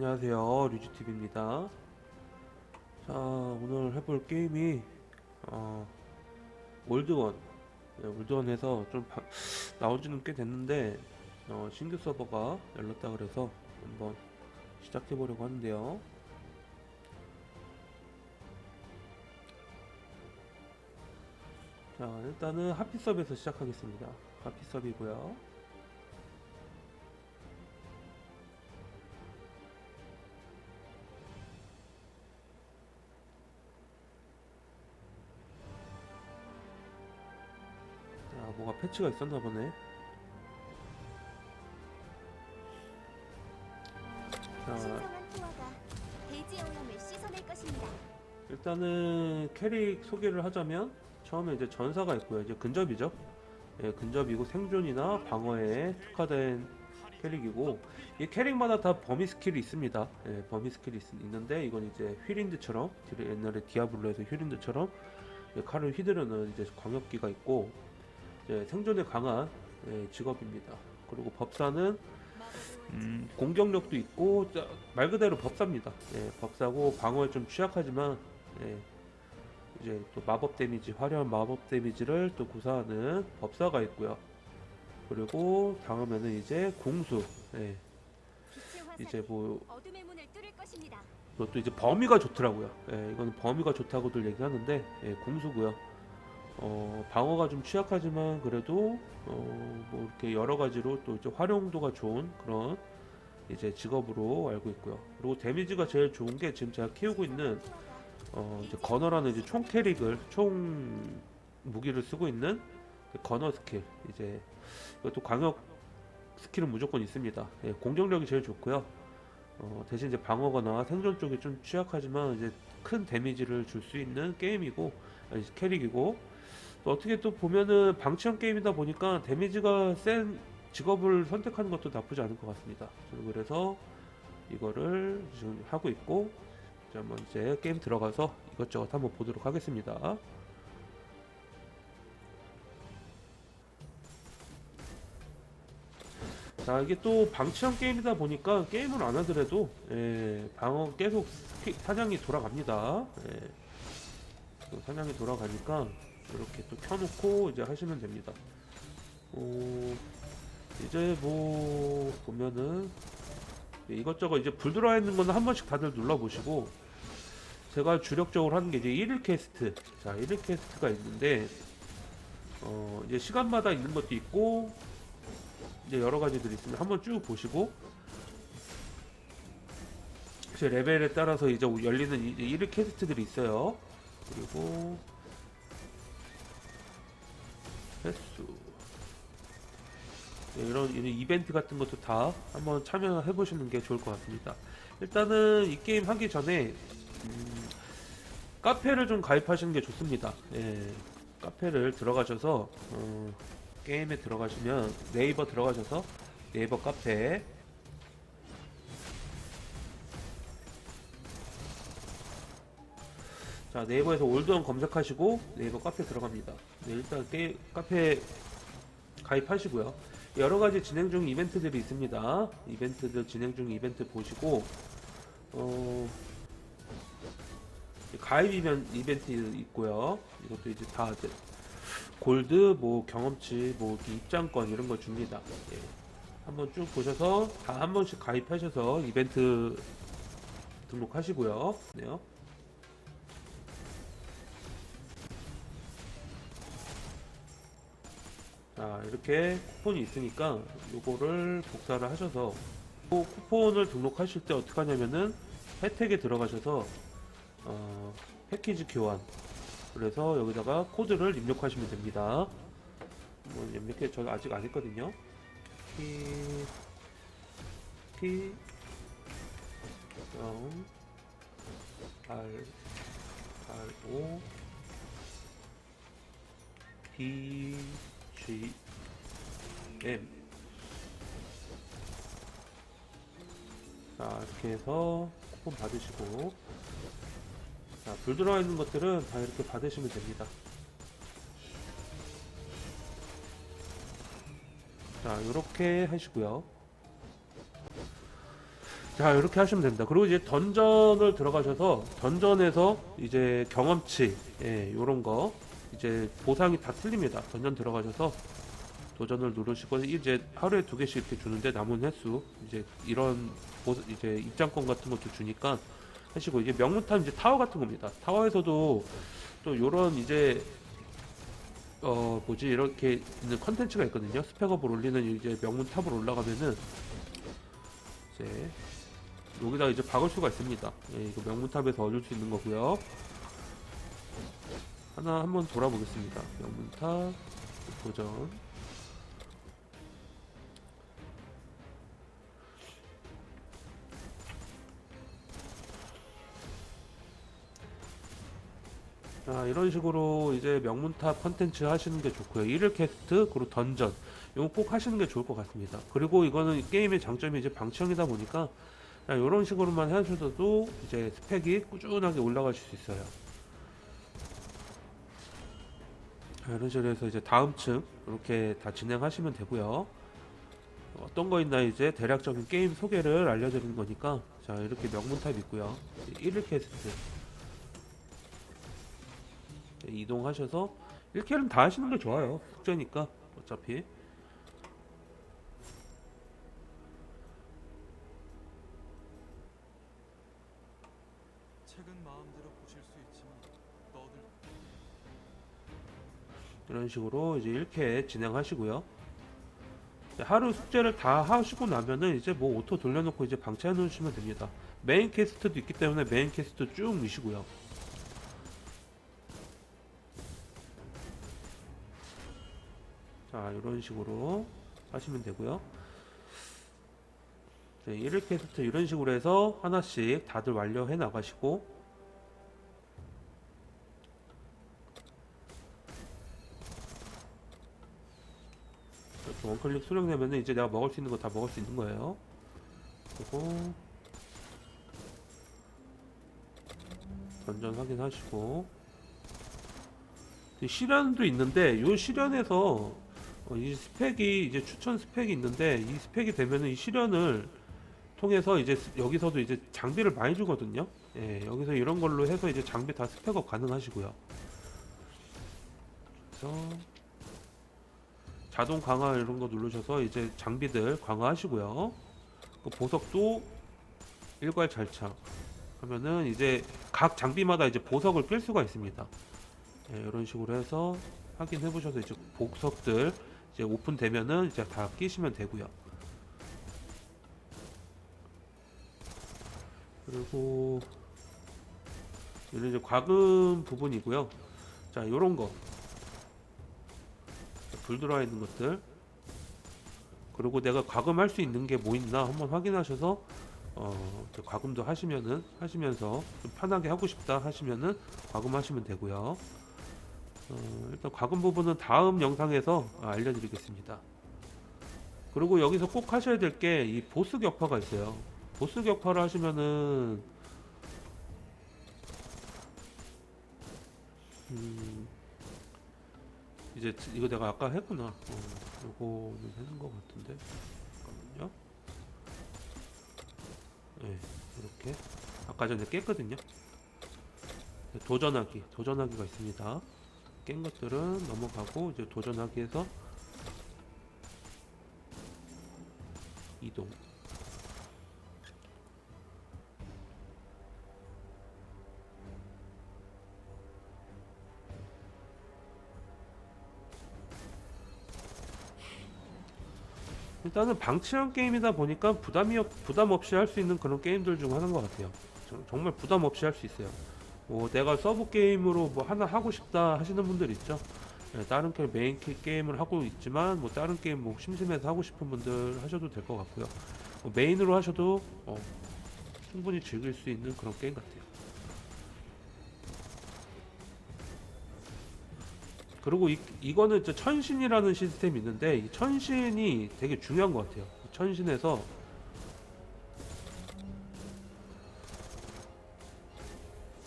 안녕하세요. 류지TV입니다. 자 오늘 해볼 게임이 어, 올드원. 네, 올드원에서 좀 바- 나온지는 꽤 됐는데 어, 신규 서버가 열렸다 그래서 한번 시작해 보려고 하는데요. 자 일단은 하피섭에서 시작하겠습니다. 하피섭이고요 패치가 있었나 보네. 자, 신성한 투어가 대지의 오염을 씻어낼 것입니다. 일단은 캐릭 소개를 하자면 처음에 이제 전사가 있고요. 이제 근접이죠. 예, 근접이고 생존이나 방어에 특화된 캐릭이고 이 캐릭마다 다 범위 스킬이 있습니다. 예, 범위 스킬이 있, 있는데 이건 이제 휘린드처럼 옛날에 디아블로에서 휘린드처럼 예, 칼을 휘두르는 이제 광역기가 있고 이제 생존에 강한 예, 직업입니다. 그리고 법사는 음, 공격력도 있고 자, 말 그대로 법사입니다. 예, 법사고 방어에 좀 취약하지만 예, 이제 또 마법 데미지 화려한 마법 데미지를 또 구사하는 법사가 있고요. 그리고 다음에는 이제 공수. 예, 이제 뭐. 그것도 이제 범위가 좋더라고요. 예, 이거는 범위가 좋다고들 얘기하는데 예, 공수고요. 어, 방어가 좀 취약하지만 그래도 어, 뭐 이렇게 여러 가지로 또 이제 활용도가 좋은 그런 이제 직업으로 알고 있고요. 그리고 데미지가 제일 좋은 게 지금 제가 키우고 있는 어, 이제 건어라는 이제 총 캐릭을 총 무기를 쓰고 있는 그 건어 스킬 이제 이것도 광역 스킬은 무조건 있습니다. 예, 공격력이 제일 좋고요. 어, 대신 이제 방어거나 생존 쪽이 좀 취약하지만 이제 큰 데미지를 줄 수 있는 게임이고 캐릭이고 또 어떻게 또 보면은 방치형 게임이다 보니까 데미지가 센 직업을 선택하는 것도 나쁘지 않을 것 같습니다. 저는 그래서 이거를 지금 하고 있고 이제 한번 이제 게임 들어가서 이것저것 한번 보도록 하겠습니다. 자 이게 또 방치형 게임이다 보니까 게임을 안 하더라도 예, 방어 계속 스키- 사냥이 돌아갑니다. 예, 또 사냥이 돌아가니까 이렇게 또 켜놓고 이제 하시면 됩니다. 어, 이제 뭐 보면은 예, 이것저것 이제 불 들어와 있는 거는 한 번씩 다들 눌러보시고 제가 주력적으로 하는 게 이제 1일 캐스트. 자 1일 캐스트가 있는데 어 이제 시간마다 있는 것도 있고 이제 여러 가지들이 있으면 한번 쭉 보시고 제 레벨에 따라서 이제 열리는 이제 1일 캐스트들이 있어요. 그리고 횟수 네, 이런, 이런 이벤트 같은 것도 다 한번 참여해 보시는 게 좋을 것 같습니다. 일단은 이 게임 하기 전에 음, 카페를 좀 가입하시는 게 좋습니다. 예, 카페를 들어가셔서 어, 게임에 들어가시면 네이버 들어가셔서 네이버 카페 자 네이버에서 올드원 검색하시고 네이버 카페 들어갑니다. 네, 일단 게 카페 가입하시고요. 여러 가지 진행 중 이벤트들이 있습니다. 이벤트들 진행 중 이벤트 보시고 어 가입 이벤 이벤트 있고요. 이것도 이제 다 골드 뭐 경험치 뭐 입장권 이런 거 줍니다. 예. 한번 쭉 보셔서 다 한 번씩 가입하셔서 이벤트 등록하시고요. 네요. 자 이렇게 쿠폰이 있으니까 요거를 복사를 하셔서 또 쿠폰을 등록하실 때 어떻게 하냐면은 혜택에 들어가셔서 어, 패키지 교환. 그래서 여기다가 코드를 입력하시면 됩니다. 뭐 입력해 저 아직 안 했거든요. P P 0 R R O P G M. 자 이렇게 해서 쿠폰 받으시고. 자불 들어와 있는 것들은 다 이렇게 받으시면 됩니다. 자 이렇게 하시고요. 자 이렇게 하시면 됩니다. 그리고 이제 던전을 들어가셔서 던전에서 이제 경험치 예, 요런 거 이제 보상이 다 틀립니다. 던전 들어가셔서 도전을 누르시고 이제 하루에 두 개씩 이렇게 주는데 남은 횟수 이제 이런 보- 이제 입장권 같은 것도 주니까 하시고 이제 명문탑 이제 타워 같은 겁니다. 타워에서도 또 요런 이제 어 뭐지 이렇게 있는 컨텐츠가 있거든요. 스펙업을 올리는 이제 명문탑으로 올라가면은 이제 여기다 이제 박을 수가 있습니다. 예, 이거 명문탑에서 얻을 수 있는 거고요. 하나 한번 돌아보겠습니다. 명문탑 도전. 자, 이런 식으로 이제 명문탑 컨텐츠 하시는 게 좋고요. 일일 캐스트, 그리고 던전. 이거 꼭 하시는 게 좋을 것 같습니다. 그리고 이거는 게임의 장점이 이제 방치형이다 보니까 이런 식으로만 하셔도 이제 스펙이 꾸준하게 올라가실 수 있어요. 자, 이런 식으로 해서 이제 다음 층 이렇게 다 진행하시면 되고요. 어떤 거 있나 이제 대략적인 게임 소개를 알려드리는 거니까 자 이렇게 명문 탑 있고요. 1일 캐스트 네, 이동하셔서 1킬은 다 하시는 게 좋아요. 숙제니까 어차피 책은 마음대로 이런 식으로 이제 1캐 진행하시고요. 하루 숙제를 다 하시고 나면은 이제 뭐 오토 돌려놓고 이제 방치해 놓으시면 됩니다. 메인 캐스트도 있기 때문에 메인 캐스트 쭉 미시고요. 자, 이런 식으로 하시면 되고요. 네, 1일 캐스트 이런 식으로 해서 하나씩 다들 완료해 나가시고 이렇게 원클릭 수령되면 이제 내가 먹을 수 있는 거 다 먹을 수 있는 거예요. 그리고 던전 확인하시고 이 실현도 있는데 이 실현에서 어, 이 스펙이 이제 추천 스펙이 있는데 이 스펙이 되면은 이 실현을 통해서 이제 스- 여기서도 이제 장비를 많이 주거든요. 예, 여기서 이런 걸로 해서 이제 장비 다 스펙업 가능하시고요. 그래서 자동 강화 이런 거 누르셔서 이제 장비들 강화하시고요. 그 보석도 일괄 절착 하면은 이제 각 장비마다 이제 보석을 낄 수가 있습니다. 예, 이런 식으로 해서 확인해 보셔서 이제 보석들 이제 오픈되면은 이제 다 끼시면 되고요. 그리고 이제 과금 부분이고요. 자, 요런 거. 불 들어와 있는 것들 그리고 내가 과금할 수 있는 게 뭐 있나 한번 확인하셔서 어, 과금도 하시면은 하시면서 좀 편하게 하고 싶다 하시면은 과금하시면 되고요. 어, 일단 과금 부분은 다음 영상에서 아, 알려드리겠습니다. 그리고 여기서 꼭 하셔야 될 게 이 보스 격파가 있어요. 보스 격파를 하시면은 음, 이제 트- 이거 내가 아까 했구나. 어, 이거는 했는 것 같은데. 잠깐만요. 네, 이렇게 아까 전에 깼거든요. 네, 도전하기, 도전하기가 있습니다. 깬 것들은 넘어가고 이제 도전하기에서 이동. 일단은 방치형 게임이다 보니까 부담이 없- 부담 없이 할 수 있는 그런 게임들 중 하나인 것 같아요. 정- 정말 부담 없이 할 수 있어요. 뭐 내가 서브 게임으로 뭐 하나 하고 싶다 하시는 분들 있죠. 예, 다른 게 메인 게- 게임을 하고 있지만 뭐 다른 게임 뭐 심심해서 하고 싶은 분들 하셔도 될 것 같고요. 뭐 메인으로 하셔도 어, 충분히 즐길 수 있는 그런 게임 같아요. 그리고 이, 이제 천신이라는 시스템이 있는데 이 천신이 되게 중요한 것 같아요. 천신에서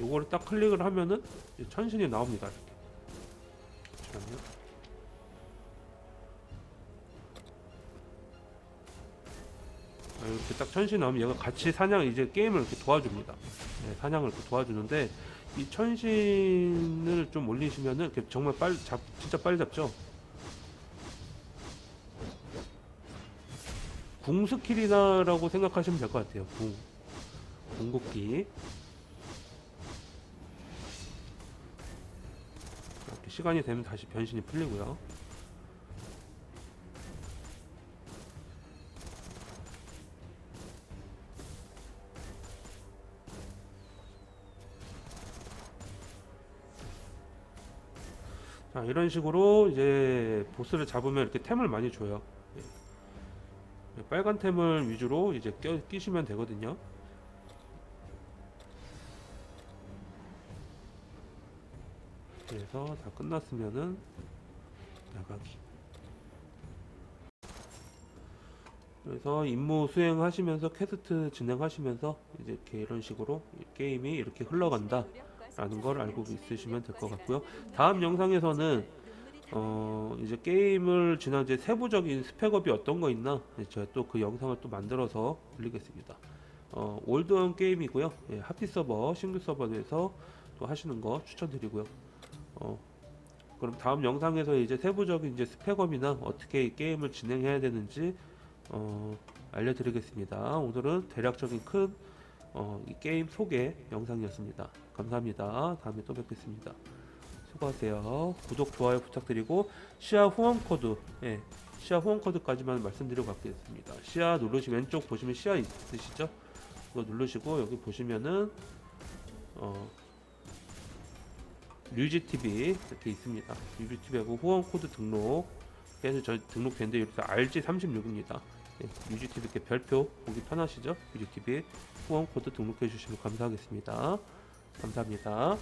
요거를 딱 클릭을 하면은 천신이 나옵니다. 이렇게. 잠시만요. 아, 이렇게 딱 천시 나오면 얘가 같이 사냥 이제 게임을 이렇게 도와줍니다. 네, 사냥을 이렇게 도와주는데 이 천신을 좀 올리시면은 정말 빨리 잡 진짜 빨리 잡죠. 궁 스킬이다라고 생각하시면 될 것 같아요. 궁 궁극기 시간이 되면 다시 변신이 풀리고요. 자, 이런 식으로 이제 보스를 잡으면 이렇게 템을 많이 줘요. 예. 빨간 템을 위주로 이제 껴, 끼시면 되거든요. 그래서 다 끝났으면은 나가기. 그래서 임무 수행하시면서 퀘스트 진행하시면서 이제 이렇게 이런 식으로 이 게임이 이렇게 흘러간다. 라는 걸 알고 있으시면 될 것 같고요. 다음 영상에서는 어 이제 게임을 지난 이제 세부적인 스펙업이 어떤 거 있나 예, 제가 또 그 영상을 또 만들어서 올리겠습니다. 어 올드한 게임이고요. 예, 하피 서버 싱글 서버에서 또 하시는 거 추천드리고요. 어 그럼 다음 영상에서 이제 세부적인 이제 스펙업이나 어떻게 이 게임을 진행해야 되는지 어 알려드리겠습니다. 오늘은 대략적인 큰 어, 이 게임 소개 영상이었습니다. 감사합니다. 다음에 또 뵙겠습니다. 수고하세요. 구독, 좋아요 부탁드리고 시야 후원 코드, 예, 시야 후원 코드까지만 말씀드리고 가겠습니다. 시야 누르시 왼쪽 보시면 시야 있으시죠? 이거 누르시고 여기 보시면은 어, 류지 TV 이렇게 있습니다. 류지 TV하고 후원 코드 등록. 그래서 저 등록된데 이렇게 RG 36입니다. 예, 뮤지TV께 별표 보기 편하시죠? 뮤지TV 후원 코드 등록해 주시면 감사하겠습니다. 감사합니다.